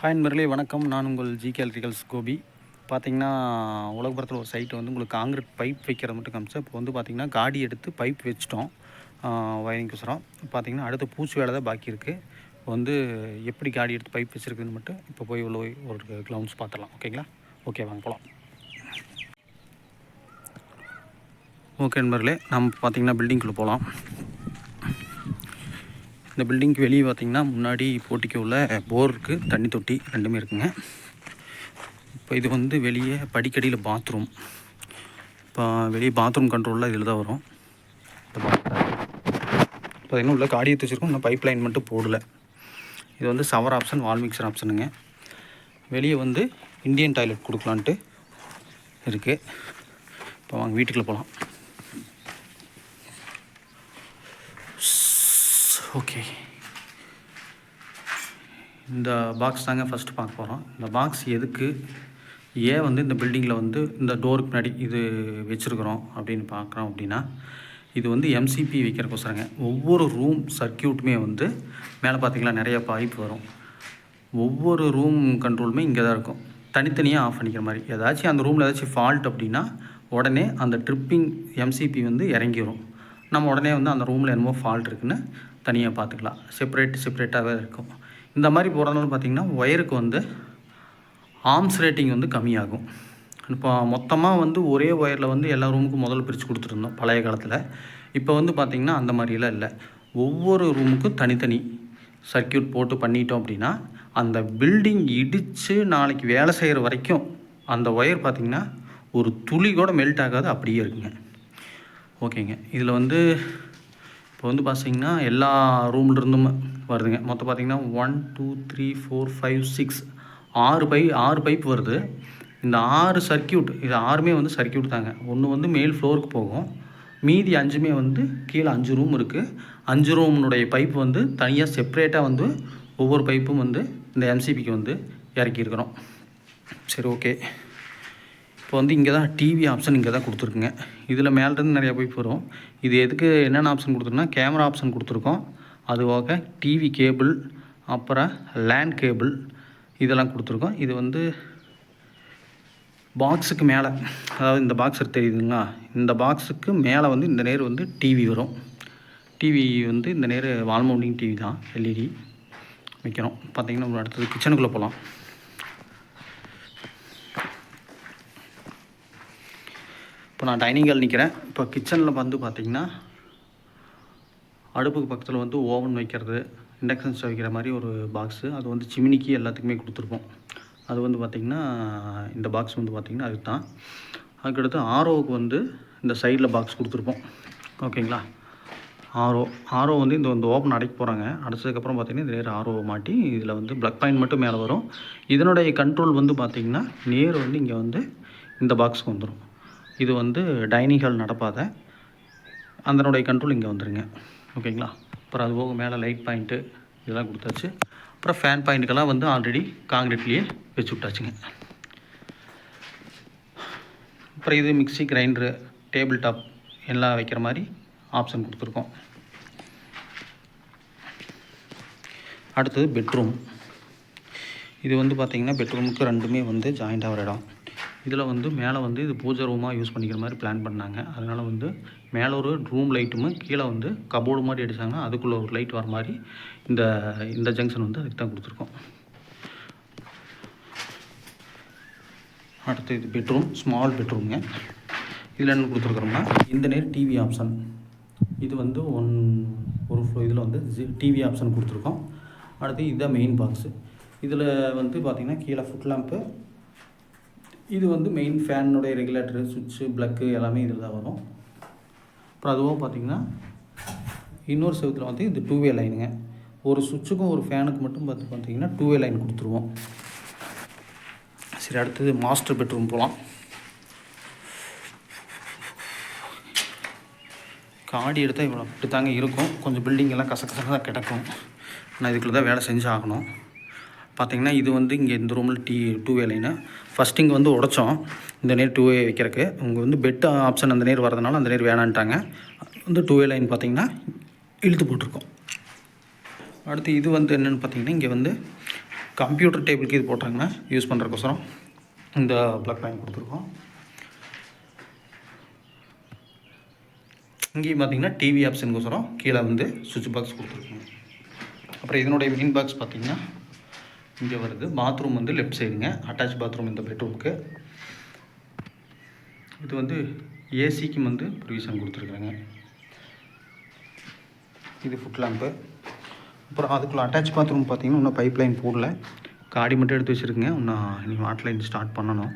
Hi நண்பர்களே வணக்கம். நான் உங்கள் ஜி கேலரிகல்ஸ் கோபி. பார்த்தீங்கன்னா உலகபுரத்தில் ஒரு சைட்டு வந்து உங்களுக்கு காங்கிரீட் பைப் வைக்கிறது மட்டும் காமிச்சு இப்போ வந்து பார்த்திங்கன்னா காடி எடுத்து பைப் வச்சிட்டோம். வயரிங் குசரம் பார்த்தீங்கன்னா அடுத்து பூச்சி வேலை தான் பாக்கி இருக்குது இப்போ வந்து எப்படி காடி எடுத்து பைப் வச்சுருக்குன்னு மட்டும் இப்போ போய் உள்ள போய் ஒரு க்ளவுன்ஸ் பார்த்துடலாம் ஓகேங்களா ஓகே வாங்க போகலாம் ஓகே நண்பர்களே நம்ம பார்த்திங்கன்னா பில்டிங்குள்ளே போகலாம் இந்த பில்டிங்க்கு வெளியே பார்த்தீங்கன்னா முன்னாடி போட்டிக்கு உள்ள போர் இருக்குது தண்ணி தொட்டி ரெண்டுமே இருக்குங்க. இப்போ இது வந்து வெளியே படிக்கடியில் பாத்ரூம் இப்போ வெளியே பாத்ரூம் கண்ட்ரோலில் இதில் தான் வரும். இப்போ இன்னும் உள்ள காடி எடுத்து வச்சுருக்கோம். இன்னும் பைப் லைன் மட்டும் போடலை. இது வந்து சவர் ஆப்ஷன் வால் மிக்சர் ஆப்ஷனுங்க வெளியே வந்து இந்தியன் டாய்லெட் கொடுக்கலான்ட்டு இருக்குது இப்போ வாங்க வீட்டுக்குள்ளே போகலாம் ஓகே இந்த பாக்ஸ் தாங்க ஃபஸ்ட்டு பார்க்க போகிறோம் இந்த பாக்ஸ் எதுக்கு? ஏன் வந்து இந்த பில்டிங்கில் வந்து இந்த டோருக்கு முன்னாடி இது வச்சுருக்குறோம் அப்படின்னு பார்க்குறோம் அப்படின்னா இது வந்து எம்சிபி வைக்கிறக்கோசரங்க ஒவ்வொரு ரூம் சர்க்கியூட்டுமே வந்து மேலே பார்த்தீங்கன்னா நிறைய பைப் வரும். ஒவ்வொரு ரூம் கண்ட்ரோலுமே இங்கே தான் இருக்கும். தனித்தனியாக ஆஃப் பண்ணிக்கிற மாதிரி. ஏதாச்சும் அந்த ரூமில் ஏதாச்சும் ஃபால்ட் அப்படின்னா உடனே அந்த ட்ரிப்பிங் எம்சிபி வந்து இறங்கிரும். நம்ம உடனே வந்து அந்த ரூமில் என்னமோ ஃபால்ட் இருக்குன்னு தனியாக பார்த்துக்கலாம் செப்பரேட் செப்பரேட்டாகவே இருக்கும். இந்த மாதிரி போகிறதுனால பார்த்திங்கன்னா ஒயருக்கு வந்து ஆர்ம்ஸ் ரேட்டிங் வந்து கம்மியாகும். இப்போ மொத்தமாக வந்து ஒரே ஒயரில் வந்து எல்லா ரூமுக்கும் முதல்ல பிரித்து கொடுத்துருந்தோம் பழைய காலத்தில். இப்போ வந்து பார்த்திங்கன்னா அந்த மாதிரிலாம் இல்லை. ஒவ்வொரு ரூமுக்கும் தனித்தனி சர்க்கியூட் போட்டு பண்ணிட்டோம் அப்படின்னா அந்த பில்டிங் இடித்து நாளைக்கு வேலை செய்கிற வரைக்கும் அந்த ஒயர் பார்த்திங்கன்னா ஒரு துளி கூட மெல்ட் ஆகாது அப்படியே இருக்குங்க. ஓகேங்க இதில் வந்து இப்போ வந்து பார்த்தீங்கன்னா எல்லா ரூம்லேருந்தும் வருதுங்க. மொத்தம் பார்த்தீங்கன்னா one two three four five six ஆறு பை ஆறு பைப் வருது. இந்த ஆறு சர்க்கியூட் இது ஆறுமே வந்து சர்க்கியூட் தாங்க. ஒன்று வந்து மேல் ஃப்ளோருக்கு போகும். மீதி அஞ்சுமே வந்து கீழே அஞ்சு ரூம் இருக்குது அஞ்சு ரூம்னுடைய பைப் வந்து தனியாக செப்ரேட்டாக வந்து ஒவ்வொரு பைப்பும் வந்து இந்த எம்சிபிக்கு வந்து இறக்கியிருக்கிறோம். சரி ஓகே இப்போ வந்து இங்கே தான் டிவி ஆப்ஷன் இங்கே தான் கொடுத்துருக்குங்க. இதில் மேலேருந்து நிறையா போய் போகிறோம். இது எதுக்கு என்னென்ன ஆப்ஷன் கொடுத்துருக்கோம்னா கேமரா ஆப்ஷன் கொடுத்துருக்கோம். அதுவாக டிவி கேபிள் அப்புறம் லேண்ட் கேபிள் இதெல்லாம் கொடுத்துருக்கோம். இது வந்து பாக்ஸுக்கு மேலே. அதாவது இந்த பாக்ஸ் தெரியுதுங்களா? இந்த பாக்ஸுக்கு மேலே வந்து இந்த நேர் வந்து டிவி வரும். டிவி வந்து இந்த நேர் வால் மவுண்டிங் டிவி தான் எல்இடி வைக்கிறோம். பார்த்தீங்கன்னா நம்ம அடுத்தது கிச்சனுக்குள்ளே போகலாம். இப்போ நான் டைனிங் ஹால் நிற்கிறேன் இப்போ கிச்சனில் வந்து பார்த்திங்கன்னா அடுப்புக்கு பக்கத்தில் வந்து ஓவன் வைக்கிறது இண்டக்ஷன் ஸ்டவ் வைக்கிற மாதிரி ஒரு பாக்ஸு அது வந்து சிமினிக்கு எல்லாத்துக்குமே கொடுத்துருப்போம். அது வந்து பார்த்திங்கன்னா இந்த பாக்ஸ் வந்து பார்த்திங்கன்னா அதுக்கு தான் அதுக்கடுத்து ஆரோவுக்கு வந்து இந்த சைடில் பாக்ஸ் கொடுத்துருப்போம். ஓகேங்களா? ஆரோ ஆரோ வந்து இந்த வந்து ஓப்பன் அடைக்க போகிறாங்க அடைச்சதுக்கப்புறம் பார்த்திங்கன்னா இந்த நேர் ஆரோவை மாட்டி இதில் வந்து ப்ளக் பாயிண்ட் மட்டும் மேலே வரும். இதனுடைய கண்ட்ரோல் வந்து பார்த்திங்கன்னா நேர் வந்து இங்கே வந்து இந்த பாக்ஸுக்கு வந்துடும் இது வந்து டைனிங் ஹால் நடப்பாத. அதனுடைய கண்ட்ரோல் இங்கே வந்துடுங்க ஓகேங்களா அப்புறம் அது போக மேலே லைட் பாயிண்ட்டு இதெல்லாம் கொடுத்தாச்சு. அப்புறம் ஃபேன் பாயிண்ட்டுக்கெல்லாம் வந்து ஆல்ரெடி காங்கிரீட்லேயே வச்சு விட்டாச்சுங்க. அப்புறம் இது மிக்சி கிரைண்டரு டேபிள் டாப் எல்லாம் வைக்கிற மாதிரி ஆப்ஷன் கொடுத்துருக்கோம். அடுத்தது பெட்ரூம் இது வந்து பார்த்திங்கன்னா பெட்ரூமுக்கு ரெண்டுமே வந்து ஜாயிண்ட் ஆகிற இடம். இதில் வந்து மேலே வந்து இது பூஜை ரூமாக யூஸ் பண்ணிக்கிற மாதிரி பிளான் பண்ணாங்க. அதனால் வந்து மேலே ஒரு ரூம் லைட்டும் கீழே வந்து கபோர்டு மாதிரி அடித்தாங்கன்னா அதுக்குள்ளே ஒரு லைட் வர மாதிரி இந்த இந்த ஜங்ஷன் வந்து அதுக்கு தான் கொடுத்துருக்கோம். அடுத்து இது பெட்ரூம் ஸ்மால் பெட்ரூம்ங்க இதில் என்ன கொடுத்துருக்குறோம்னா இந்த நேர் டிவி ஆப்ஷன் இது வந்து ஒன் ஒரு இதில் வந்து டிவி ஆப்ஷன் கொடுத்துருக்கோம். அடுத்து இதுதான் மெயின் பாக்ஸு இதில் வந்து பார்த்திங்கன்னா கீழே ஃபுட் லேம்ப்பு இது வந்து மெயின் ஃபேனுடைய ரெகுலேட்டரு சுவிட்சு ப்ளக்கு எல்லாமே இதில் தான் வரும். அப்புறம் அதுவும் பார்த்திங்கன்னா இன்னொரு செவத்தில் வந்து இது டூ வே லைனுங்க ஒரு சுவிட்சுக்கும் ஒரு ஃபேனுக்கு மட்டும் பார்த்து பார்த்தீங்கன்னா டூ வே லைன் கொடுத்துருவோம். சரி அடுத்தது மாஸ்டர் பெட்ரூம் போகலாம் காடி எடுத்தால் இவ்வளோ அப்படி தாங்க இருக்கும். கொஞ்சம் பில்டிங் எல்லாம் கச கிடக்கும். நான் இதுக்குள்ளே தான் வேலை செஞ்சு ஆகணும். பார்த்தீங்கன்னா இது வந்து இங்கே இந்த ரூமில் T two way line first இங்கே வந்து உடச்சோம். இந்த நேர் டூ வே வைக்கிறக்கு உங்கள் வந்து பெட் ஆப்ஷன் அந்த நேர் வரதுனால அந்த நேர் வேணான்ட்டாங்க. வந்து டூ வே லைன் பார்த்திங்கன்னா இழுத்து போட்டிருக்கோம். அடுத்து இது வந்து என்னென்னு பார்த்தீங்கன்னா இங்கே வந்து கம்ப்யூட்டர் டேபிளுக்கு இது போட்டாங்கன்னா யூஸ் பண்ணுறக்கோசரம் இந்த ப்ளக் பாயிண்ட் கொடுத்துருக்கோம். இங்கேயும் பார்த்தீங்கன்னா டிவி ஆப்ஷனுக்கோசரம் கீழே வந்து சுவிட்ச் பாக்ஸ் கொடுத்துருக்கோம். அப்புறம் இதனுடைய மெயின் பாக்ஸ் பார்த்திங்கன்னா இங்கே வருது. பாத்ரூம் வந்து லெஃப்ட் சைடுங்க அட்டாச் பாத்ரூம் இந்த பெட்ரூமுக்கு இது வந்து ஏசிக்கும் வந்து ப்ரொவிஷன் கொடுத்துருக்குறேங்க. இது ஃபுட் லேம்பு அப்புறம் அதுக்குள்ளே அட்டாச் பாத்ரூம் பார்த்தீங்கன்னா இன்னும் பைப் லைன் போடல. காடி மட்டும் எடுத்து வச்சுருக்குங்க. இன்னும் இனி வாட்டர் லைன் ஸ்டார்ட் பண்ணணும்.